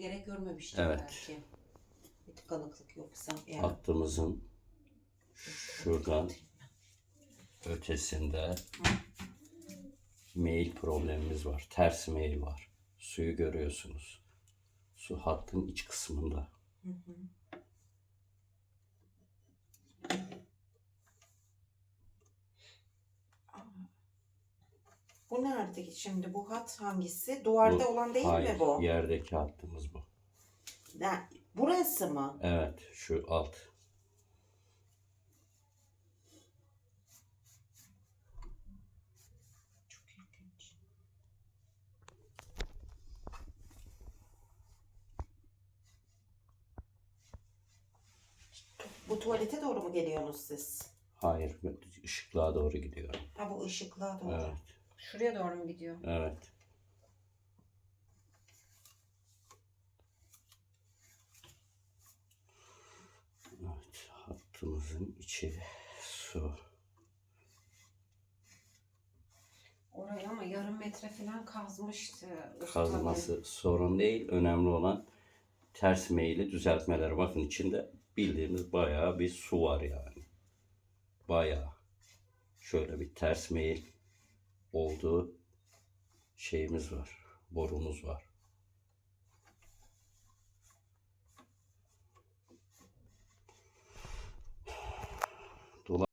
gerek görmemiştim Evet. belki. Bir tıkanıklık yoksa. Yani. Hattımızın şuradan ötesinde mail problemimiz var. Ters mail var. Suyu görüyorsunuz. Su hattın iç kısmında. Hı hı. Bu nerede şimdi? Bu hat hangisi? Duvarda Bu- olan değil Hayır, mi bu? yerdeki hattımız bu. Ne- Burası mı? Evet, şu alt. Çok ilginç. Bu tuvalete doğru mu geliyorsunuz siz? Hayır, ışıklığa doğru gidiyor. Ha bu ışıklığa doğru. Evet, Şuraya doğru mu gidiyor? evet. Evet, hattımızın içi su. Oraya ama yarım metre falan kazmıştı. Kazması sorun değil. Önemli olan ters meyili düzeltmeler. Bakın içinde bildiğimiz bayağı bir su var yani. Bayağı. Şöyle bir ters meyil olduğu şeyimiz var. Borumuz var.